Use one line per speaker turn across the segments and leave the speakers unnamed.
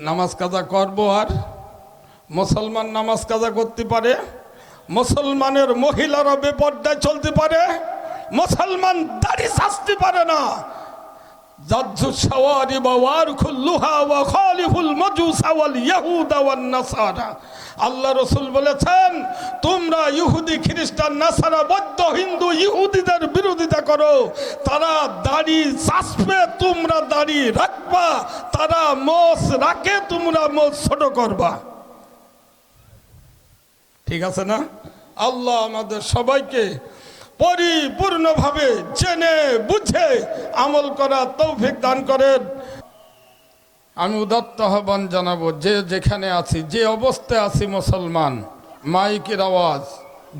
নামাজ কাজা করব আর? মুসলমান নামাজ কাজা করতে পারে? মুসলমানের মহিলারা বেপর্দায় চলতে পারে? মুসলমান দাড়ি সাজতে পারে না। আল্লাহ রসুল বলেছেন, তোমরা ইহুদি, খ্রিস্টান, নাসারা, বৌদ্ধ, হিন্দু, ইহুদিদের বিরোধিতা করো। তারা দাড়ি চাষবে, তোমরা দাড়ি রাখবা। তারা মোষ রাখে, তোমরা মোষ ছোট করবা। ঠিক আছে না? আল্লাহ আমাদের সবাইকে পরিপূর্ণভাবে জেনে বুঝে আমল করা তৌফিক দান করেন। আমি উদাত্ত আহ্বান জানাব, যে যেখানে আছি, যে অবস্থায় আছি মুসলমান, মাইকের আওয়াজ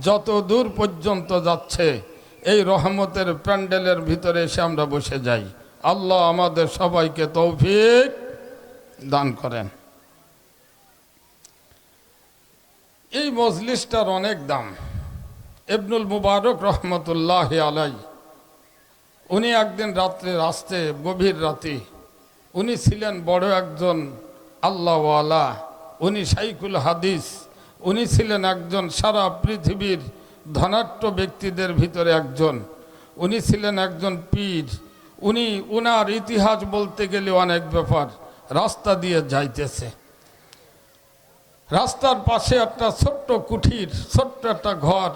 যত দূর পর্যন্ত যাচ্ছে, এই রহমতের প্যান্ডেলের ভিতরে এসে আমরা বসে যাই। আল্লাহ আমাদের সবাইকে তৌফিক দান করেন। এই মজলিসটার অনেক দাম। ইবনুল মুবারক রহমতুল্লাহ আলাই উনি একদিন রাত্রে আসতে গভীর রাতে, উনি ছিলেন বড় একজন আল্লাহওয়ালা, উনি সাইকুল হাদিস, উনি ছিলেন একজন সারা পৃথিবীর ধনাট্য ব্যক্তিদের ভিতরে একজন, উনি ছিলেন একজন পীর, উনি উনার ইতিহাস বলতে গেলে অনেক ব্যাপার, রাস্তা দিয়ে যাইতেছে। রাস্তার পাশে একটা ছোট্ট কুঠির, ছোট্ট একটা ঘর,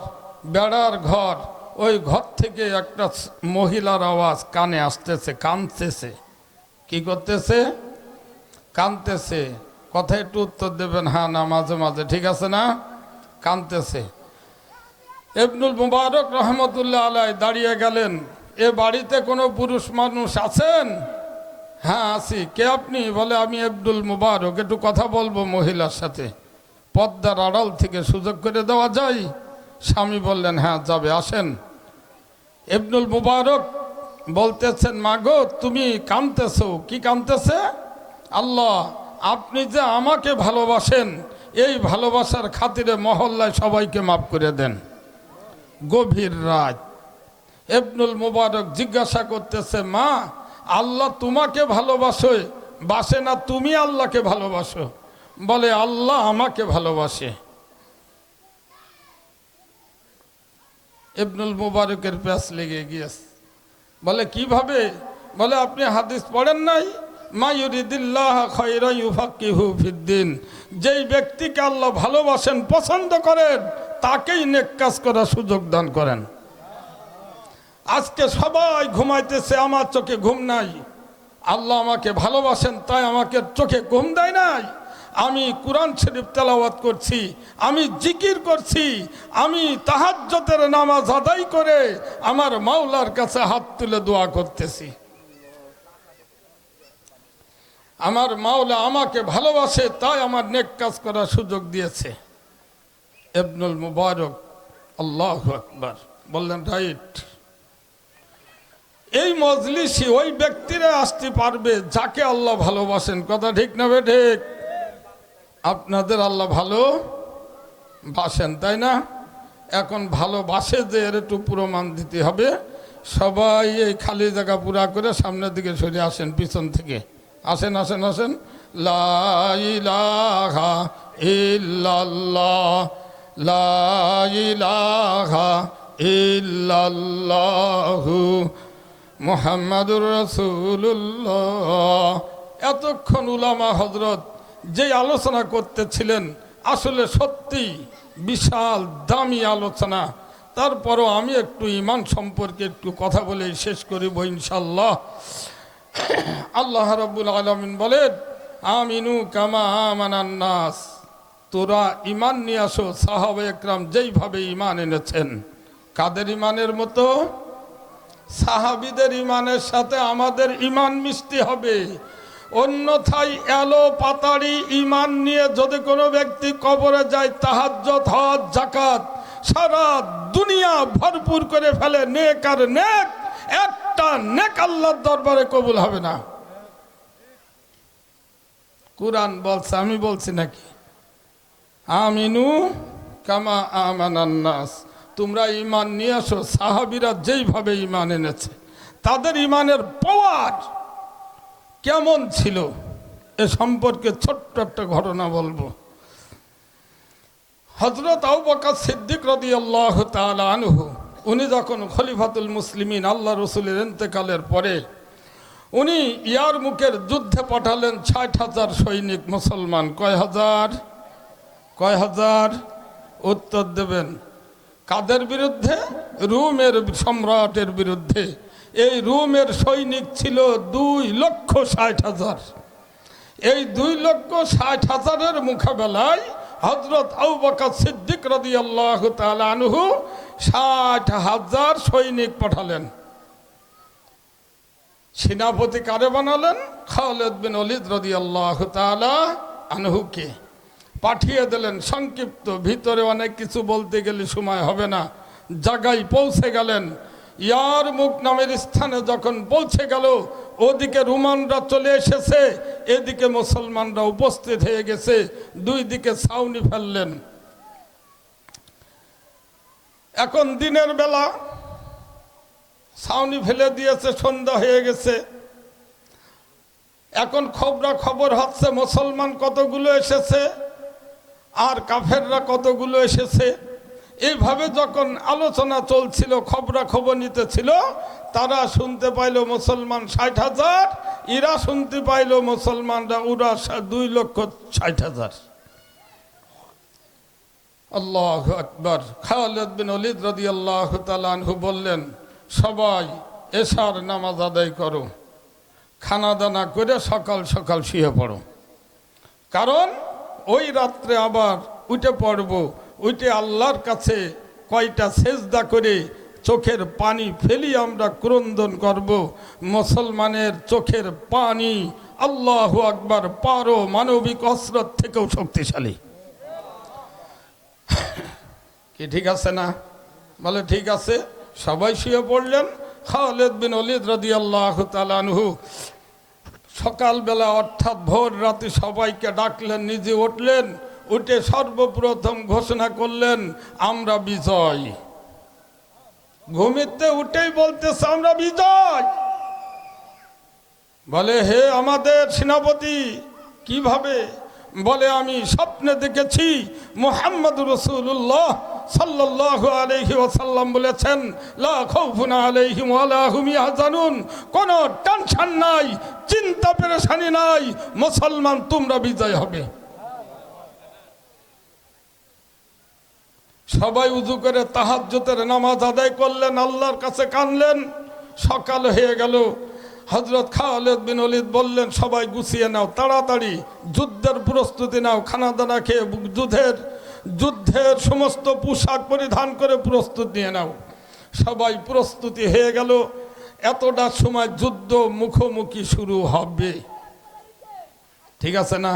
বেড়ার ঘর ওই ঘর থেকে একটা মহিলার আওয়াজ কানে আসতেছে, কানতেছে। কি করতেছে? কানতেছে। কথা একটু উত্তর দেবেন? হ্যাঁ না, মাঝে মাঝে। ঠিক আছে না? কানতেছে। এবনুল মুবারক রহমতুল্লাহ আলাই দাঁড়িয়ে গেলেন। এ বাড়িতে কোনো পুরুষ মানুষ আছেন? হ্যাঁ আছি। কে আপনি? বলে, আমি আব্দুল মুবারক। একটু কথা বলব মহিলার সাথে। পদ্মার আড়াল থেকে সুযোগ করে দেওয়া যায়। স্বামী বললেন হ্যাঁ যাবে, আসেন। ইবনুল মুবারক বলতেছেন, মাগো, তুমি কামতেছো কি কামতেছে আল্লাহ, আপনি যে আমাকে ভালোবাসেন, এই ভালোবাসার খাতিরে মহল্লায় সবাইকে মাফ করে দেন। গভীর রাত। ইবনুল মুবারক জিজ্ঞাসা করতেছে, মা, আল্লাহ তোমাকে ভালোবাসে, বাসে না তুমি আল্লাহকে ভালোবাসো? বলে, আল্লাহ আমাকে ভালোবাসে। ইবনুল মুবারকের প্যাস লেগে গিয়েছে। বলে, কীভাবে? বলে, আপনি হাদিস পড়েন নাই? ফিদ্দিন। যেই ব্যক্তিকে আল্লাহ ভালোবাসেন, পছন্দ করেন, তাকেই নেক কাজ করার সুযোগ দান করেন। আজকে সবাই ঘুমাইতেছে, আমার চোখে ঘুম নাই। আল্লাহ আমাকে ভালোবাসেন, তাই আমাকে চোখে ঘুম দেয় নাই। আমি কোরআন শরীফ তেলাওয়াত করছি, আমি জিকির করছি, আমি তাহাজ্জতের নামাজ আদায় করে আমার মাওলার কাছে হাত তুলে দোয়া করতেছি। আমার মাওলা আমাকে ভালোবাসে, তাই আমার নেক কাজ করার সুযোগ দিয়েছে। এবনুল মুবারক, আল্লাহ আকবার, বললেন, রাইট। এই মজলিসে ওই ব্যক্তিরা আসতে পারবে যাকে আল্লাহ ভালোবাসেন। কথা ঠিক না বে ঠিক? আপনাদের আল্লাহ ভালো বাসেন, তাই না? এখন ভালোবাসে যে এর একটু প্রমাণ দিতে হবে। সবাই এই খালি জায়গা পুরা করে সামনের দিকে সরে আসেন, পিছন থেকে। আসেন আসেন আসেন। লাইলাহা ইল্লাল্লাহ। রসুল্লাহ এতক্ষণ উলামা হজরত যে আলোচনা করতেছিলেন, আসলে সত্যি বিশাল দামি আলোচনা। তারপরও আমি একটু ইমান সম্পর্কে একটু কথা বলে শেষ করিব ইনশাল্লাহ আল্লাহ রব্বুল আলমিন বলেন, আমিনু কামা আমানান্নাস তোরা ইমান নিয়ে আসো, সাহাব একরাম যেইভাবে ইমান এনেছেন। কাদের ইমানের মতো? সাহাবিদের ইমানের সাথে আমাদের ইমান মিষ্টি হবে। অন্যথায় এলো পাতাড়ি ইমান নিয়ে যদি কোনো ব্যক্তি কবরে যায় তাহাজ্জত হজ জাকাত সারা দুনিয়া ভরপুর করে ফেলে। নেক আর নেক, একটা নেক আল্লাহর দরবারে কবুল হবে না। কোরআন বলছে, আমি বলছি নাকি? আমিনু কামা আমানান্নাস তোমরা ইমান নিয়ে আসো, সাহাবিরা যেইভাবে ইমান এনেছে, তাদের ইমানের পাওয়ার কেমন ছিল? এ সম্পর্কে ছোট্ট একটা ঘটনা বলব। হজরত আউ সিদ্দিক রদি আল্লাহ আনহু, উনি যখন খলিফাতুল মুসলিমিন আল্লাহ রসুলের ইন্তেকালের পরে, উনি ইয়ার মুখের যুদ্ধে পাঠালেন ষাট হাজার সৈনিক মুসলমান। কয় হাজার? কয় হাজার? উত্তর দেবেন, কাদের বিরুদ্ধে? রুমের সম্রাটের বিরুদ্ধে। এই রুমের সৈনিক ছিল দুই লক্ষ ষাট হাজার। এই দুই লক্ষ ষাট হাজারের মোকাবেলায় হজরত সিদ্দিক রদি আল্লাহ আনহু ষাট হাজার সৈনিক পাঠালেন। সেনাপতি কারে বানালেন? খালেদ বিন অলিদ রদি আল্লাহ আনহুকে। পাঠিয়ে দিলেন, সংক্ষিপ্ত, ভিতরে অনেক কিছু বলতে গেলে সময় হবে না। জায়গায় পৌঁছে গেলেন ইয়ার মুখ নামের স্থানে যখন পৌঁছে গেল, ওদিকে রুমানরা চলে এসেছে, এদিকে মুসলমানরা উপস্থিত হয়ে গেছে, দুই দিকে ছাউনি ফেললেন। এখন দিনের বেলা ছাউনি ফেলে দিয়েছে, সন্ধ্যা হয়ে গেছে। এখন খবরা খবর হচ্ছে, মুসলমান কতগুলো এসেছে, আর কাফেররা কতগুলো এসেছে? এইভাবে যখন আলোচনা চলছিল খবরা খবর নিতেছিল, তারা শুনতে পাইল মুসলমান ষাট হাজার, ইরা শুনতে পাইল মুসলমানরা উরা দুই লক্ষ ষাট হাজার। আল্লাহ আকবর। খালেদ বিন অলিদ রদি আল্লাহ তালানহু বললেন, সবাই এশার নামাজ আদায় করো খানা দানা করে সকাল সকাল শুয়ে পড়ো। কারণ ওই রাত্রে আবার উঠে পড়ব উঠে আল্লাহর কাছে কয়টা সেজদা করে চোখের পানি ফেলি আমরা ক্রন্দন করব। মুসলমানের চোখের পানি আল্লাহ আকবার পারো মানবিক অস্ত্র থেকেও শক্তিশালী। কি ঠিক আছে না? বলে ঠিক আছে, সবাই শুয়ে পড়লেন। খালেদ বিন অলিদ রদি আল্লাহ তালানহু সকালবেলা অর্থাৎ ভোর রাতে সবাইকে ডাকলেন, নিজে উঠলেন। উঠে সর্বপ্রথম ঘোষণা করলেন, আমরা বিজয়। ঘুমিতে উঠেই বলতেছে, আমরা বিজয়। বলে, হে আমাদের সেনাপতি, কীভাবে? বলে, আমি স্বপ্নে দেখেছি মোহাম্মদ রসুল্লাহ সাল্লাহ বলেছেন ইয়াহজানুন, কোনো টেনশন নাই, চিন্তা পেরেশানি নাই, মুসলমান তোমরা বিজয় হবে। সবাই উজু করে তাহাজ্জুতের নামাজ আদায় করলেন, আল্লাহর কাছে কানলেন সকাল হয়ে গেল। হজরত খালেদ বিন অলিদ বললেন, সবাই গুছিয়ে নাও, তাড়াতাড়ি, যুদ্ধের প্রস্তুতি নাও খানা দানা খেয়ে যুদ্ধের যুদ্ধের সমস্ত পোশাক পরিধান করে প্রস্তুত নিয়ে নাও। সবাই প্রস্তুতি হয়ে গেল। এতটা সময় যুদ্ধ মুখোমুখি শুরু হবে। ঠিক আছে না?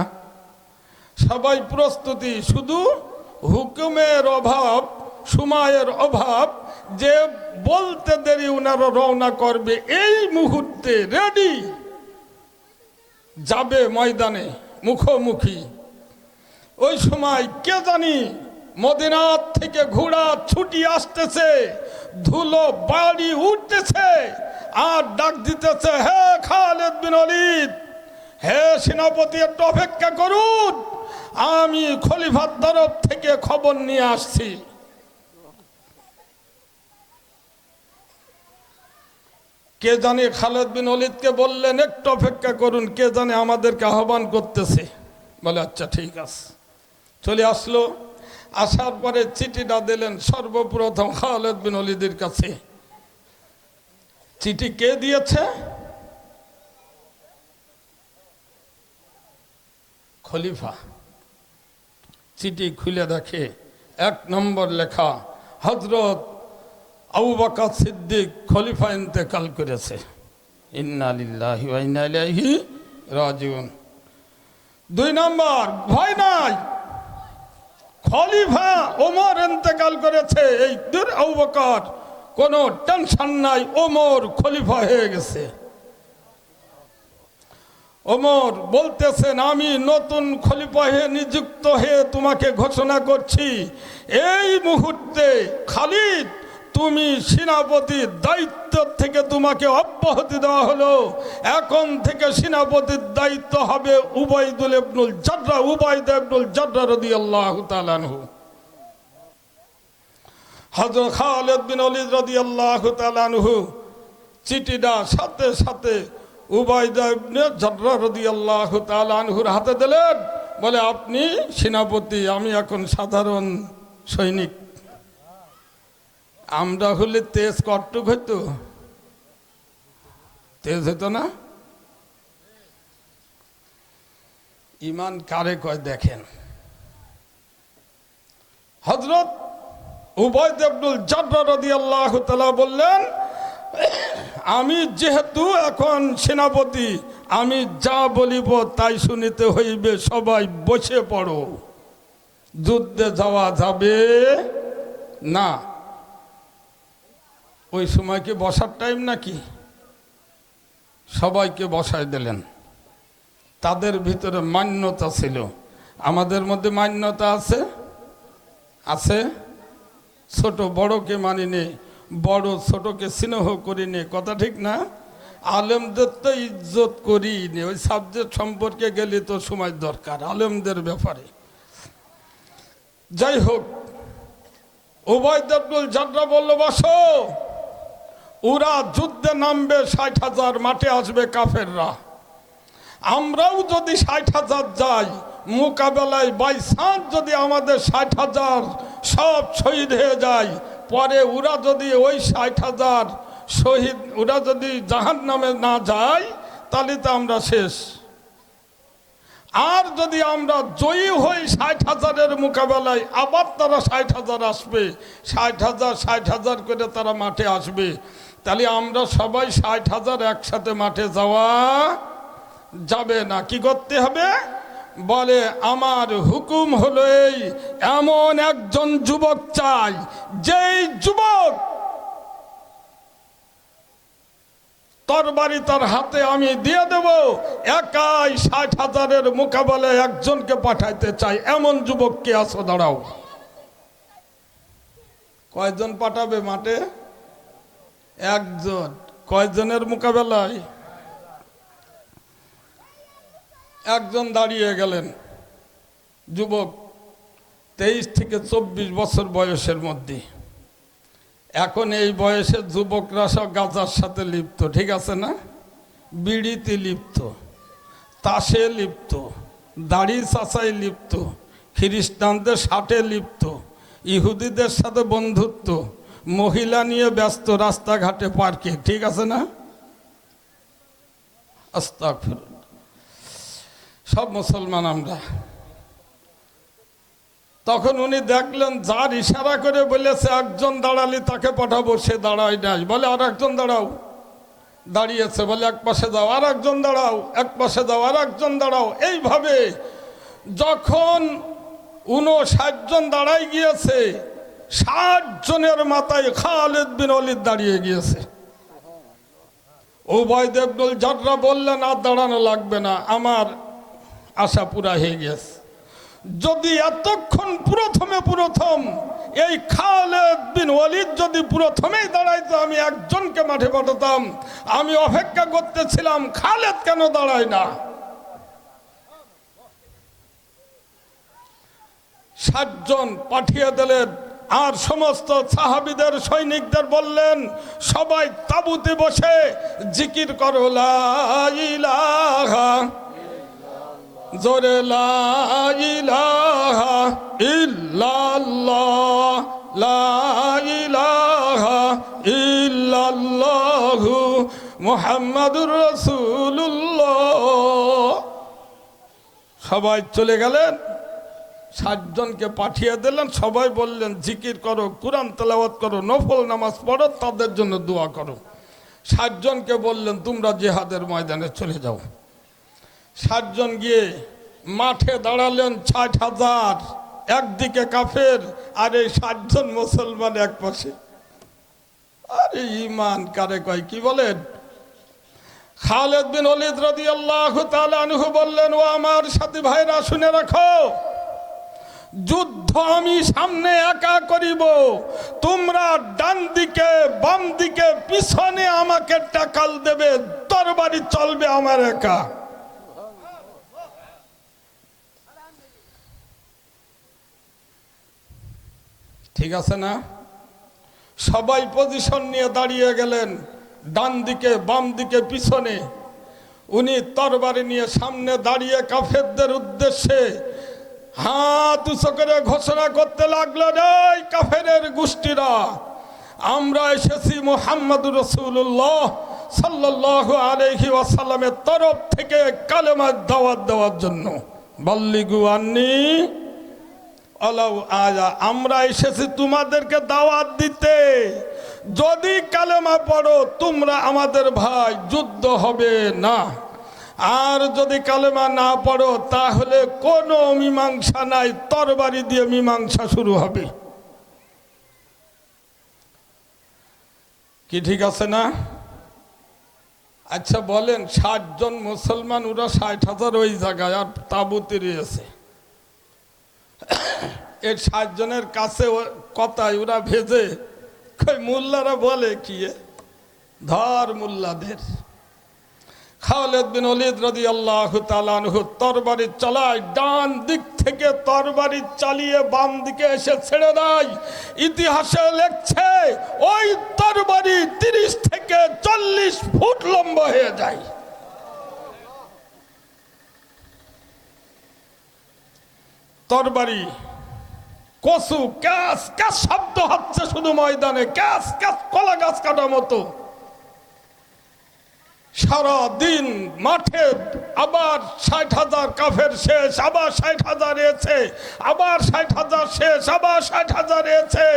সবাই প্রস্তুতি, শুধু হুকুমের অভাব, সময়ের অভাব, যে বলতে দেরি ওনারা রওনা করবে, এই মুহূর্তে রেডি যাবে ময়দানে, মুখোমুখি। ওই সময় কে জানি মদিনার থেকে ঘোড়া ছুটি আসতেছে, ধুলো বাড়ি উঠতেছে, আর ডাক দিতেছে, হে খালেদ বিন হে সেনাপতি, একটু অপেক্ষা করুন। আমি খলিফার তরফ থেকে খবর নিয়ে আসছি। কে জানে খালেদ বিন অলিদকে বললেন, একটু অপেক্ষা করুন, কে জানে আমাদেরকে আহ্বান করতেছে। বলে আচ্ছা ঠিক আছে। চলে আসলো। আসার পরে চিঠিটা দিলেন সর্বপ্রথম খালেদ বিন অলিদের কাছে। চিঠি কে দিয়েছে? খলিফা। চিঠি খুলে দেখে এক নম্বর লেখা হজরত আবু সিদ্দিক খলিফা ইন্তেকাল করেছে। ইন্না লিল্লাহি ওয়া রাজিউন। দুই নম্বর, ভয় নাই, খলিফা ওমর ইন্তেকাল করেছে। এই দূর আবু কোনো টেনশন নাই, ওমর খলিফা হয়ে গেছে। ওমর বলতেছেন, আমি নতুন খলিফা হয়ে নিযুক্ত হয়ে তোমাকে ঘোষণা করছি। এই মুহূর্তে খালিদ, তুমি সেনাপতির দায়িত্ব থেকে তোমাকে অব্যাহতি দেওয়া হলো। এখন থেকে সেনাপতির দায়িত্ব হবে উবাইদুল ইবনুল জাড্রা উবাইদ ইবনুল জাড্রা রাদিয়াল্লাহু তাআলা আনহু। হযরত খালিদ বিন ওয়ালিদ রাদিয়াল্লাহু তাআলা আনহু চিঠিটা সাথে সাথে আনহুর হাতে দিলেন। বলে, আপনি সেনাপতি, আমি এখন সাধারণ সৈনিক। আমরা হলে তেজ কট্টুক হইতো? তেজ হইতো না? ইমান কারে কয় দেখেন? হজরত উবায়দ আব্দুল জাবর রাদিয়াল্লাহু তাআলা বললেন আমি যেহেতু এখন সেনাপতি, আমি যা বলিব তাই শুনিতে হইবে, সবাই বসে পড়ো। যুদ্ধে যাওয়া যাবে না। ওই সময় কি বসার টাইম নাকি? সবাইকে বসায় দিলেন। তাদের ভিতরে মান্যতা ছিল। আমাদের মধ্যে মান্যতা আছে? আছে। ছোট বড়কে মানি নে বড় ছোটকে স্নেহ করি নে। কথা ঠিক না? আলেমদের তো ইজ্জত করি নে। ওই সাবজেক্ট সম্পর্কে গেলে তো সময় দরকার, আলেমদের ব্যাপারে। যাই হোক উভয় জাড্রা বলল, বসো। ওরা যুদ্ধে নামবে, ষাট হাজার মাঠে আসবে কাফেররা। আমরাও যদি ষাট হাজার যাই, মোকাবেলায় বাই যদি আমাদের ষাট হাজার সব শহীদ হয়ে যায় পরে ওরা যদি ওই ষাট হাজার শহীদ, ওরা যদি জাহান নামে না যায়, তাহলে তো আমরা শেষ। আর যদি আমরা জয়ী হই ষাট হাজারের মোকাবেলায়, আবার তারা ষাট হাজার আসবে। ষাট হাজার ষাট হাজার করে তারা মাঠে আসবে। তাহলে আমরা সবাই ষাট হাজার একসাথে মাঠে যাওয়া যাবে না। কি করতে হবে? বলে, আমার হুকুম হলো এই, এমন একজন যুবক চাই, যেই যুবক তরবারি তার হাতে আমি দিয়ে দেব, একাই ষাট হাজারের মোকাবেলায় একজনকে পাঠাইতে চাই, এমন যুবক কে আসো দাঁড়াও। কয়জন পাঠাবে মাঠে? একজন। কয়জনের মোকাবেলায়? একজন দাঁড়িয়ে গেলেন। যুবক, তেইশ থেকে চব্বিশ বছর বয়সের মধ্যে। এখন এই বয়সের যুবকরা সব গাজার সাথে লিপ্ত, ঠিক আছে না? বিড়িতে লিপ্ত, তাসে লিপ্ত, দাড়ি চাচাই লিপ্ত, খ্রিস্টানদের সাথে লিপ্ত, ইহুদিদের সাথে বন্ধুত্ব, মহিলা নিয়ে ব্যস্ত রাস্তাঘাটে পার্কে, ঠিক আছে না? আস্তাক সব মুসলমান আমরা। তখন উনি দেখলেন, যার ইশারা করে বলেছে, একজন দাঁড়ালি তাকে পাঠাবো, সে দাঁড়ায় নাই। বলে, আর একজন দাঁড়াও। দাঁড়িয়েছে বলে, এক পাশে যাও, আর একজন দাঁড়াও। এক পাশে যাও, আর একজন দাঁড়াও। এইভাবে যখন উনষাট জন দাঁড়াই গিয়েছে, ষাট জনের মাথায় খালেদ বিন অলিদ দাঁড়িয়ে গিয়েছে। উভয় দেবদুল জাটরা বললেন, আর দাঁড়ানো লাগবে না। আমার আশা পুরা হয়ে গেছে। যদি এতক্ষণ প্রথমে প্রথম এই খালেদ বিন ওয়ালিদ যদি প্রথমেই দাঁড়াইতো, আমি একজনকে মাঠে পাঠাতাম। আমি অপেক্ষা করতেছিলাম, খালেদ কেন দাঁড়ায় না? সাতজন পাঠিয়ে দিলেন, আর সমস্ত সাহাবিদের, সৈনিকদের বললেন, সবাই তাবুতে বসে জিকির করো, লা ইলাহা জোরে লা ইলাহা ইল্লাল্লাহ, লা ইলাহা মুহাম্মাদুর রাসূলুল্লাহ। সবাই চলে গেলেন, সাতজনকে পাঠিয়ে দিলেন, সবাই বললেন, জিকির করো, কোরআন তেলাওয়াত করো, নফল নামাজ পড়ো, তাদের জন্য দোয়া করো। ষাটজনকে বললেন, তোমরা জেহাদের ময়দানে চলে যাও। ষাটজন গিয়ে মাঠে দাঁড়ালেন ষাট হাজার, একদিকে কাফের আর এই ষাটজন মুসলমান এক পাশে। আরে ইমান কারে কয়, কি বলেন? খালেদ বিন অলিদ রদি আল্লাহ আনহু বললেন, ও আমার সাথী ভাইরা, শুনে রাখো, যুদ্ধ আমি সামনে একা করিব। তোমরা ডান দিকে, বাম দিকে, পিছনে আমাকে টাকাল দেবে, তরবারি চলবে আমার একা। ঠিক আছে না? সবাই পজিশন নিয়ে দাঁড়িয়ে গেলেন, ডান দিকে, বাম দিকে, পিছনে। উনি তরবারি নিয়ে সামনে দাঁড়িয়ে কাফেরদের উদ্দেশ্যে হাত উঁচু করে ঘোষণা করতে লাগল রে কাফেরের গোষ্ঠীরা, আমরা এসেছি মোহাম্মদ রসুল্লাহ সাল্লাহ আলহি ওয়াসাল্লামের তরফ থেকে কালেমার দাওয়াত দেওয়ার জন্য। বাল্লিগু আন্নি আমরা এসেছি তোমাদেরকে দাওয়াত দিতে। যদি কালেমা পড়ো, তোমরা আমাদের ভাই, যুদ্ধ হবে না। আর যদি কালেমা না পড়ো, তাহলে কোনো মীমাংসা নাই, তরবারি দিয়ে মীমাংসা শুরু হবে। কি ঠিক আছে না? আচ্ছা বলেন, ষাট জন মুসলমান, ওরা ষাট হাজার ওই জায়গায়, আর তাবুতে রয়েছে এর ষাট জনের কাছে কথায় ওরা ভেজে কই মোল্লারা বলে কি ধর মোল্লাদের। তরবারি ডান দিক থেকে তরবারি চালিয়ে বাম দিকে এসে ছেড়ে দেয়। ইতিহাসে লেখছে, ওই তরবারি তিরিশ থেকে চল্লিশ ফুট লম্বা হয়ে যায়। তরবারি, কসু, ক্যাস ক্যাস শব্দ হচ্ছে শুধু ময়দানে, ক্যাস ক্যাস কলা গাছ কাটা মতো। সারা দিন মাঠে আবার ষাট হাজার কাফের শেষ, আবার ষাট হাজার এসে, আবার ষাট হাজার শেষ, আবার ষাট হাজার এসে।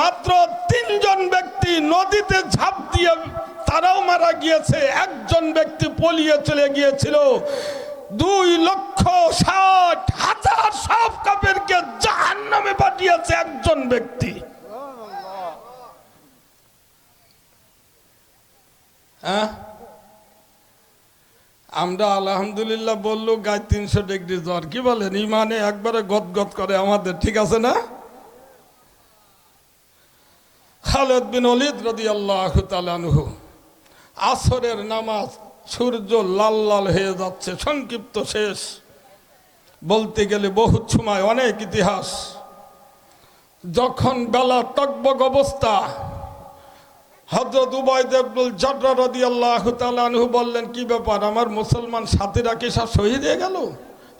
মাত্র তিনজন ব্যক্তি নদীতে ঝাঁপ দিয়ে তারাও মারা গিয়েছে, একজন ব্যক্তি পলিয়ে চলে গিয়েছিল। দুই লক্ষ ষাট হাজার সব কাপেরকে জাহান নামে পাঠিয়েছে একজন ব্যক্তি। হ্যাঁ? আমরা আলহামদুলিল্লাহ বলল গায়ে তিনশো ডিগ্রি জ্বর। কি বলেন? ইমানে একবারে গদগদ করে আমাদের, ঠিক আছে না? খালেদ বিন অলিদ রদি আল্লাহ আসরের নামাজ সূর্য লাল লাল হয়ে যাচ্ছে, সংক্ষিপ্ত শেষ। বলতে গেলে বহুত সময়, অনেক ইতিহাস। যখন বেলা টকবক অবস্থা হজরত উবায়দ জাড্রা রদি আল্লাহ তালু বললেন, কি ব্যাপার, আমার মুসলমান সাথীরা কি সব শহীদ হয়ে গেল?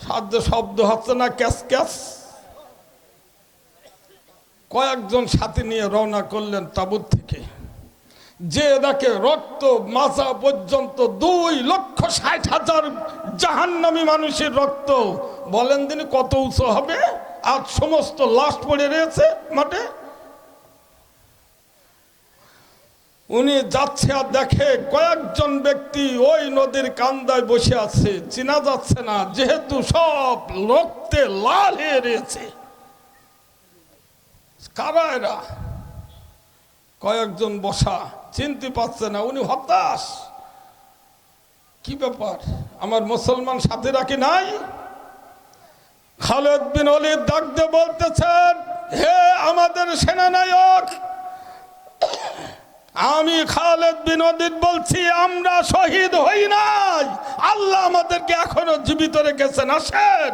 সাধ্য শব্দ হচ্ছে না, ক্যাস ক্যাস? কয়েকজন সাথী নিয়ে রওনা করলেন তাবুত থেকে। যে এটাকে রক্ত মাজা পর্যন্ত দুই লক্ষ ষাট হাজার জাহান্নামী মানুষের রক্ত। বলেন তিনি কত উঁচু হবে? আজ সমস্ত লাশ পড়ে রয়েছে মাঠে। উনি যাচ্ছে আর দেখে কয়েকজন ব্যক্তি ওই নদীর কান্দায় বসে আছে। চেনা যাচ্ছে না, যেহেতু সব রক্তে লাল হয়ে রয়েছে। কারা এরা কয়েকজন বসা। চিনতে পারছে না, উনি হতাশ। কি ব্যাপার? আমার মুসলমান সাথীরা কি নাই? খালেদ বিন অলিদ ডাকতে বলতেছেন, হে আমাদের সেনানায়ক, আমি খালেদ বিনোদিত বলছি, আমরা শহীদ হই নাই। আল্লাহ আমাদেরকে এখনও জীবিত রেখেছেন, আসেন।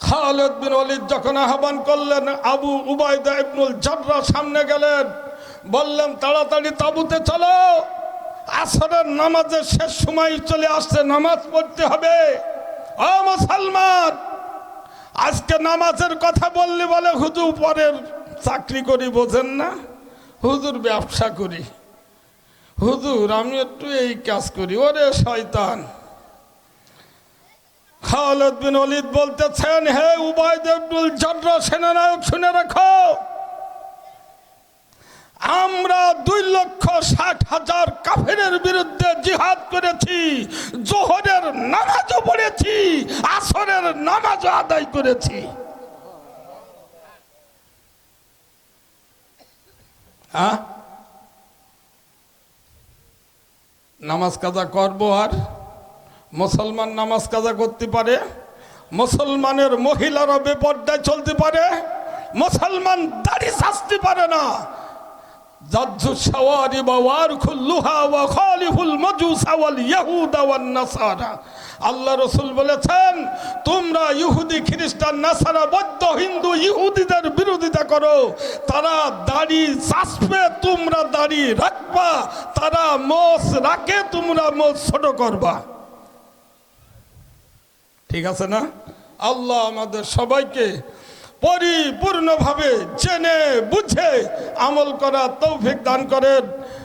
খালেদ বিন অলিদ যখন আহ্বান করলেন, আবু উবায়দা ইবনুল জাররা সামনে গেলেন, বললেন, তাড়াতাড়ি তাবুতে চলো। আসরের নামাজের শেষ সময় চলে আসছে নামাজ পড়তে হবে। ও মুসলমান, আজকে নামাজের কথা বললে বলে হুজুর পরের চাকরি করি বোঝেন না। হুজুর ব্যবসা করি। হুজুর, আমি একটু এই কাজ করি। ওরে শয়তান খালেদ বিন অলিদ বলতেছেন, হে উবায়দ আব্দুল সেনানায়ক, শুনে রাখো। আমরা দুই লক্ষ ষাট হাজার কাফেরের বিরুদ্ধে জিহাদ করেছি, জোহরের নামাজও পড়েছি, আসরের নামাজও আদায় করেছি। নামাজ কাজা করব আর? মুসলমান নামাজ কাজা করতে পারে? মুসলমানের মহিলারা বেপর্দায় চলতে পারে? মুসলমান দাড়ি সাজতে পারে না। আল্লাহ রসুল বলেছেন, তোমরা ইহুদি, খ্রিস্টান, নাসারা হিন্দু, ইহুদিদের বিরোধিতা করো। তারা দাড়ি তোমরা দাড়ি রাখবা। তারা মোষ রাখে, তোমরা মোষ ছোট করবা। ঠিক আছে না? আল্লাহ আমাদের সবাইকে পরিপূর্ণভাবে জেনে বুঝে আমল করা তৌফিক দান করেন।